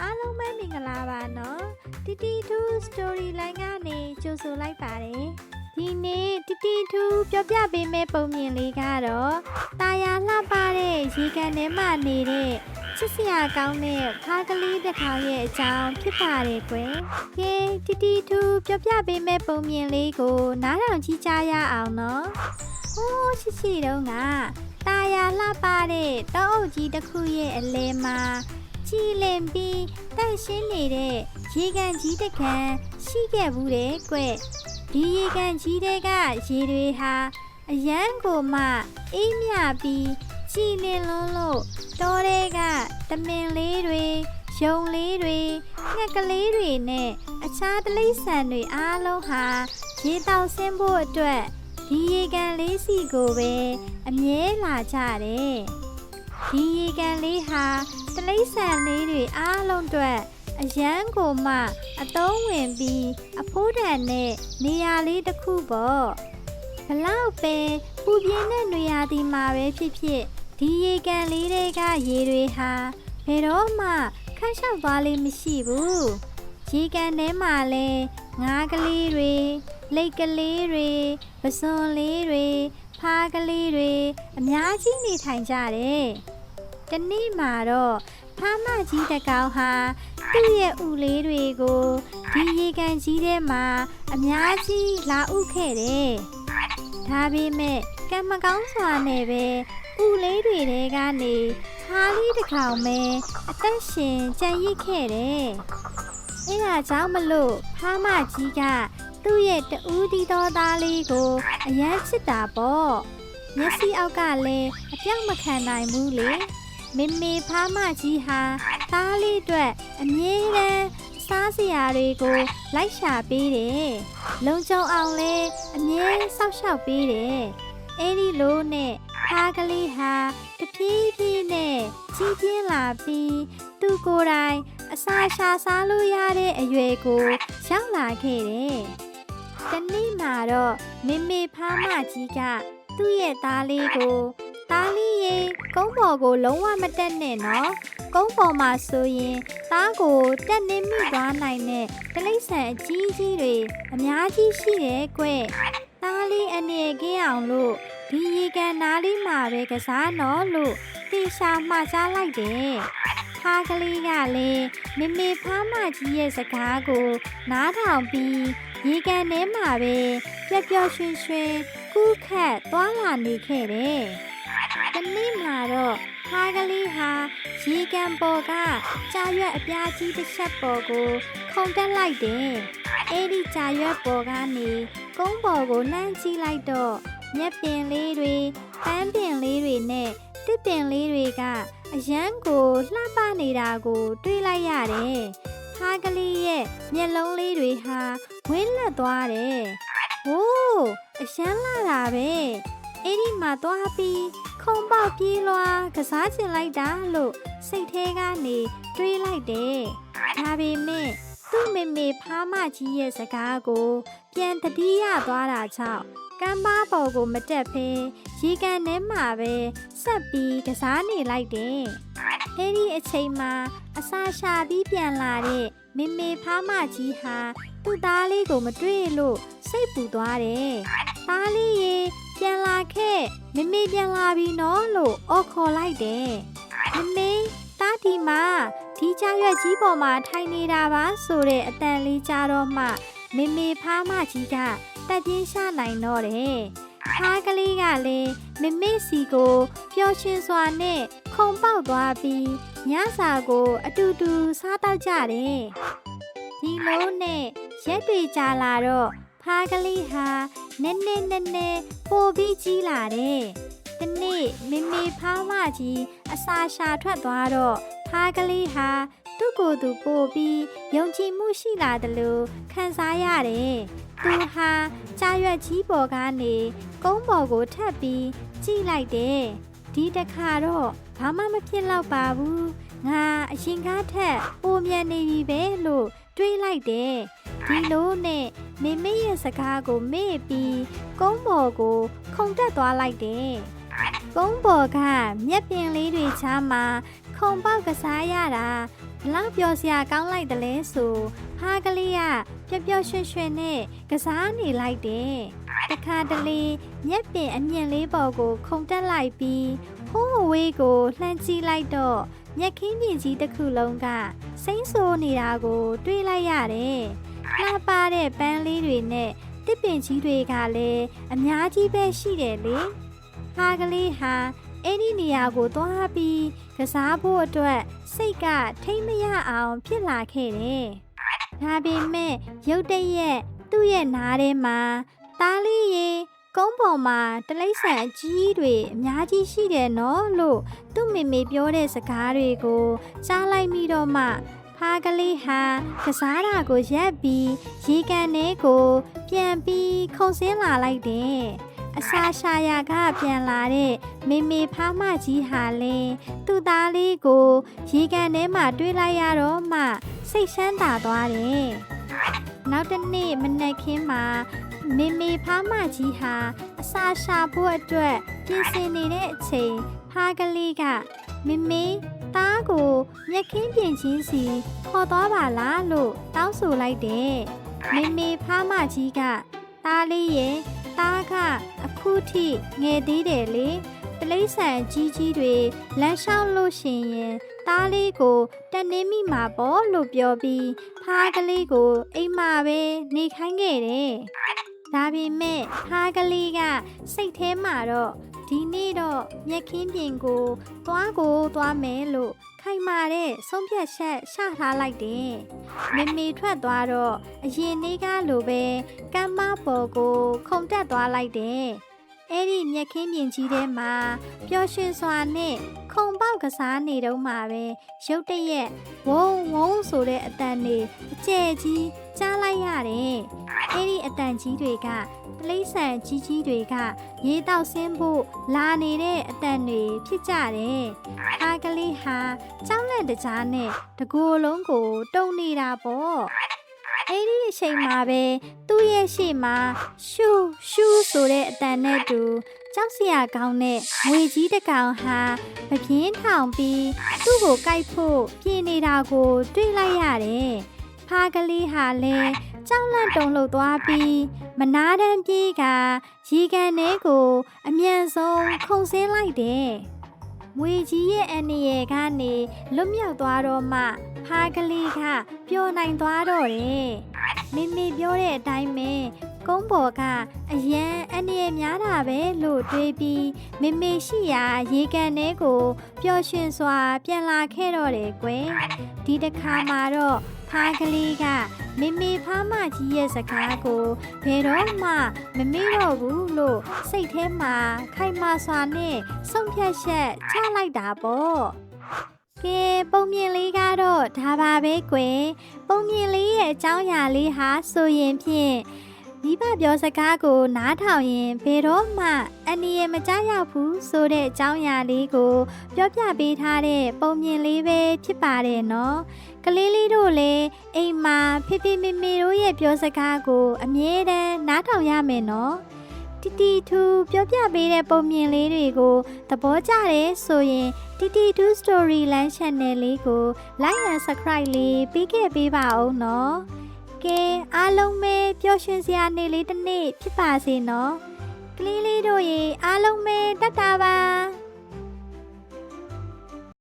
အားလုံးပဲမင်္ဂလာပါနော်တီတီထူး story line ကနေကြိုဆိုလိုက်ပါတယ်ဒီနေ့တီတီထူးပြောပြပေးမယ့်ပုံမြင်လေးကတော့တာယာလှပတဲ့ရေကန်ထဲမှာနေတဲ့ချစ်စရာကောင်းတဲ့ဖားကလေးတစ်ခေါက်ရဲ့အကြောင်းဖြစ်ပါတယ်ကွယ်ကဲတီတီထူးပြောပြပေးမယ့်ပုံမြင်လေးကိုနားထောင်ကြည့်ကြရအောင်နော်ဟိုးရှိရှိတုန်းကတာယာလှပတဲ့တောအုပ်ကြီးတစ်ခုရဲ့အလဲမှာ ကြည်လင်ပြီးတန့်ရှင်းနေတဲ့ရေကန်ကြီးတစ်ကန်ရှိခဲ့ဘူးတဲ့ကွဒီရေကန်ကြီးတွေကရေတွေဟာအရန်ကိုမှအေးမြပြီးကြည်လင်လွန်းလို့တောတွေကတမင်လေးတွေရုံလေးတွေငှက်ကလေးတွေနဲ့အခြားတိရစ္ဆာန်တွေအားလုံးဟာရေတောက်ဆင်းဖို့အတွက်ဒီရေကန်လေးစီကိုပဲအမြဲလာကြတယ်ဒီရေကန်လေးဟာ တလိษံလေးတွေအားလုံးအတွက်အရန်ကိုမှအသုံးဝင်ပြီးအဖိုးတန်နဲ့နေရာလေးတစ်ခုပေါ့ဘလောက်ပဲပူပြင်းတဲ့နေရာဒီမှာပဲဖြစ်ဖြစ်ဒီရေကန်လေးတွေကရေတွေဟာဘယ်တော့မှခန့်လျှောက်သွားလေးမရှိဘူးရေကန်ထဲမှာလဲငါးကလေးတွေလိတ်ကလေးတွေပစွန်လေးတွေဖားကလေးတွေအများကြီးနေထိုင်ကြတယ် တနေ့မှာတော့ဖားမကြီးတစ်ကောင်ဟာသူ့ရဲ့ဥလေးတွေကိုဒီရေကန်ကြီးထဲမှာအများကြီးလာဥခဲ့တယ်။ဒါပေမဲ့ကံမကောင်းစွာနဲ့ပဲဥလေးတွေထဲကနေဖားလေးတစ်ကောင်ပဲအသက်ရှင်ကြံ့ရစ်ခဲ့တယ်။အဲဒါကြောင့်မလို့ဖားမကြီးကသူ့ရဲ့တူးတီတော်သားလေးကိုအယမ်းချစ်တာပေါ့။မျက်စိအောက်ကလည်းအပြောက်မခံနိုင်ဘူးလေ။ မေမေဖားမကြီးဟာသားလေးအတွက်အမြဲတမ်းစားစရာတွေကိုလိုက်ရှာပေးတယ်။လုံခြုံအောင်လဲအမြဲစောက်ရှောက်ပေးတယ်။အဲဒီလိုနဲ့ဖားကလေးဟာတဖြည်းဖြည်းနဲ့ကြီးပြင်းလာပြီးသူကိုယ်တိုင်အစာရှာစားလို့ရတဲ့အရွယ်ကိုရောက်လာခဲ့တယ်။တနေ့မှာတော့မေမေဖားမကြီးကသူ့ရဲ့သားလေးကို သားလေးရေကုန်းပေါ်ကိုလုံးဝမတက်နဲ့နော်ကုန်းပေါ်မှာဆိုရင်သားကိုတက်နေမိသွားနိုင်တဲ့တိရစ္ဆာန်အကြီးကြီးတွေအများကြီးရှိတယ်ကွသားလေးအနေကင်းအောင်လို့ဒီရေကန်နားလေးမှာပဲကစားနော်လို့တေရှာမှားကြားလိုက်တယ်ဖားကလေးကလည်းမေမေဖားမကြီးရဲ့စကားကို နားထောင်ပြီးရေကန်ထဲမှာပဲပျော်ပျော်ရွှင်ရွှင်ကူးခတ်သွားလာနေခဲ့တယ် တနေ့မှာတော့ဖားကလေးဟာရေကန်ပေါ်ကကြာရွက်အပြားကြီးတစ်ချက်ပေါ်ကို ခုန်တက်လိုက်တယ်။အဲဒီကြာရွက်ပေါ်ကနေကုန်းပေါ်ကိုလှမ်းကြည့်လိုက်တော့မြက်ပင်လေးတွေပန်းပင်လေးတွေနဲ့တစ်ပင်လေးတွေကအရန်ကိုလှပနေတာကို တွေ့လိုက်ရတယ်။ဖားကလေးရဲ့မျက်လုံးလေးတွေဟာဝင်းလက်သွားတယ်။ဟိုးအရန်လာတာပဲ။အဲ့ဒီမှာသွားပြီး ခုံပေါက်ပြေးလွှာကစားချင်လိုက်တာလို့စိတ်ထဲကနေတွေးလိုက်တယ်။ဒါပေမဲ့သူ့မေမေဖားမကြီးရဲ့စကားကို ပြန်တတိယသွားတာကြောင့်ကမ်းပါပေါ်ကိုမတက်ဖဲရေကန်ထဲမှာပဲဆက်ပြီးကစားနေလိုက်တယ်။အဲဒီအချိန်မှာအစာရှာပြီးပြန်လာတဲ့မေမေဖားမကြီးဟာသူ့သားလေးကိုမတွေ့လို့စိတ်ပူသွားတယ်။သားလေးရေပြန်လာခဲ့မမေပြန်လာပြီနော်လို့အော်ခေါ်လိုက်တယ်မမေတားဒီမှာဒီကြရွက်ကြီးပေါ်မှာထိုင်နေတာပါဆိုတဲ့အတန်လေးကြားတော့မှမမေဖားမကြီးကတက်ပြင်းရှာနိုင်တော့တယ်ဖားကလေးကလည်းမမေစီကိုပျော်ရွှင်စွာနဲ့ခုံပေါက်သွားပြီးညစာကိုအတူတူစားတော့ကြတယ်ဒီလိုနဲ့ရက်တွေကြာလာတော့ ဖားကလေးဟာနည်းနည်းနည်းနည်းပိုပြီးကြီးလာတယ်။ဒီနေ့မေမေဖားမကြီးအစာရှာထွက်သွားတော့ဖားကလေးဟာသူ့ကိုယ်သူပို့ပြီးယုံကြည်မှုရှိလာတယ်လို့ခံစားရတယ်။သူဟာကြာရွက်ကြီးပေါ်ကနေကုန်းပေါ်ကိုထပ်ပြီးကြည့်လိုက်တယ်။ဒီတစ်ခါတော့ဘာမှမဖြစ်တော့ပါဘူး။ငါအရင်ကားထက်ပိုမြန်နေပြီပဲလို့တွေးလိုက်တယ်။ ဒီလိုနဲ့မေမေရဲ့စကားကိုမေ့ပြီးကုန်းပေါ်ကိုခုန်တက်သွားလိုက်တယ်။ကုန်းပေါ်ကမြက်ပင်လေးတွေချားမှာခုခုံပေါက်ကစားရတာဘလောက်ပျော်စရာကောင်းလိုက်တယ်လဲဆိုဖားကလေးကပျော်ပျော်ရွှင်ရွှင်နဲ့ကစားနေလိုက်တယ်တခါတလေမျက်ပင်အမြင့်လေးပေါ်ကိုခုန်တက်လိုက်ပြီးဟိုးအဝေးကိုလှမ်းကြည့်လိုက်တော့မျက်ခင်းပြင်ကြီးတစ်ခုလုံးကစိမ့်ဆိုးနေတာကို တွေ့လိုက်ရတယ် လှပတဲ့ပန်းလေးတွေနဲ့တစ်ပင်ကြီးတွေကလည်းအများကြီးပဲရှိတယ်လေဖားကလေးဟာအဲ့ဒီနေရာကိုသွားပြီးကစားဖို့အတွက်စိတ်ကထိမ့်မရအောင်ဖြစ်လာခဲ့တယ်။ဒါပေမဲ့ရုတ်တရက်သူ့ရဲ့နားထဲမှာသားလေးရေကုန်းပေါ်မှာတလိษံအကြီးတွေအများကြီးရှိတယ်နော်လို့သူ့မေမေပြောတဲ့စကားတွေကိုကြားလိုက်ပြီးတော့မှ ဖားကလေးဟာကစားတာကိုရက်ပြီးရေကန်ထဲကို ပြန်ပြီးခုန်ဆင်းလာလိုက်တယ်။အစာရှာယာကပြန်လာတဲ့မေမေဖားမကြီးဟာလည်းသူ့သားလေးကိုရေကန်ထဲမှာတွေ့လိုက်ရတော့မှ စိတ်ရှမ်းသာသွားတယ်။နောက်တစ်နေ့မနက်ခင်းမှာမေမေဖားမကြီးဟာအစာရှာဖို့အတွက်ပြင်ဆင်နေတဲ့အချိန်ဖားကလေးကမေမေ သားကိုမြက်ခင်းပြင်ချင်းစီခေါ်သွားပါလားလို့တောင်းဆိုလိုက်တယ်။မေမေဖားမကြီးကသားလေးရဲ့သားကအခုထိငယ်သေးတယ်လေ။တလိษံကြီးကြီးတွေလမ်းလျှောက်လို့ရှင်ရင်သားလေးကိုတက်နေမိမှာပေါ့လို့ပြောပြီးဖားကလေးကိုအိမ်မှာပဲနေခိုင်းခဲ့တယ်။ဒါပေမဲ့ဖားကလေးကစိတ်ထဲမှာတော့ ဒီနေ့တော့မြက်ခင်းပြင်ကိုသွားကိုသွားမယ်လို့ခိုင်မာတဲ့ဆုံးဖြတ်ချက်ချထားလိုက်တယ်။မေမေထွက်သွားတော့အရင်နေ့ကလိုပဲကမ်းမပေါ်ကိုခုန်တက်သွားလိုက်တယ်။အဲ့ဒီမြက်ခင်းပြင်ကြီးထဲမှာပျော်ရွှင်စွာနဲ့ခုံပေါက်ကစားနေတော့မှပဲရုတ်တရက်ဝုန်းဝုန်းဆိုတဲ့အတန်တွေအကျဲကြီး ကြားလိုက်ရတယ်။အဲ့ဒီအတန်ကြီးတွေကတလိษံကြီးကြီးတွေကရေတောက်ဆင်းဖို့လာနေတဲ့အတန်တွေဖြစ်ကြတယ်။အားကလေးဟာကြောက်လန့်တကြားနဲ့တကိုယ်လုံးကိုတုံနေတာပေါ့။အဲ့ဒီအချိန်မှာပဲသူ့ရဲ့ရှေ့မှာရှူရှူဆိုတဲ့အတန်နဲ့တူကြောက်စရာကောင်းတဲ့ငွေကြီးတစ်ကောင်ဟာပပြင်းထောင်ပြီးသူ့ကိုကြိုက်ဖို့ပြင်နေတာကို တွေ့လိုက်ရတယ်။ ဖားကလေးဟာလည်းကြောက်လန့်တုန်လှုပ်သွားပြီးမနာတမ်းပြေးကရေကန်ထဲကို အမြန်ဆုံးခုန်ဆင်းလိုက်တယ်။မွေကြီးရဲ့အန်နီရဲ့ကနေလွတ်မြောက်သွားတော့မှဖားကလေးကပျော်နိုင်သွားတော့တယ်။မိမိပြောတဲ့အတိုင်းပဲကုန်းပေါ်ကအရန်အန်နီရဲ့များတာပဲလို့တွေးပြီးမိမိရှိရာရေကန်ထဲကိုပျော်ရွှင်စွာ ပြန်လာခဲ့တော့တယ်ကွယ်။ဒီတစ်ခါမှာတော့ ဖားကလေးကမေမေဖားမကြီးရဲ့စကားကိုဘယ်တော့မှမမေ့တော့ဘူးလို့စိတ်ထဲမှာခိုင်မာစွာနဲ့ဆုံးဖြတ်ချက်ချလိုက်တာပေါ့ကဲပုံမြင်လေးကတော့ဒါပါပဲကွယ်ပုံမြင်လေးရဲ့အကြောင်းအရာလေးဟာဆိုရင်ဖြင့် မိဘပြောစကားကိုနားထောင်ရင်ဘယ်တော့မှအန္တရာယ်မကြောက်ရောက်ဘူးဆိုတဲ့အကြောင်းအရာလေးကို ပြောပြပေးထားတဲ့ပုံမြင်လေးပဲဖြစ်ပါတယ်နော်ကလေးလေးတို့လည်းအိမ်မှာဖေဖေမေမေတို့ရဲ့ပြောစကားကို အမြဲတမ်းနားထောင်ရမယ်နော်တီတီထူပြောပြပေးတဲ့ပုံမြင်လေးတွေကိုသဘောကျတယ်ဆိုရင်တီတီထူ Storyland Channel လေးကို Like and Subscribe လေးပေးခဲ့ပေးပါဦးနော် ကဲအားလုံးပဲပျော်ရွှင်စရာနေ့လေးတစ်နေ့ဖြစ်ပါစေနော်ကလေးလေးတို့ရေအားလုံးပဲတတ်တာပါ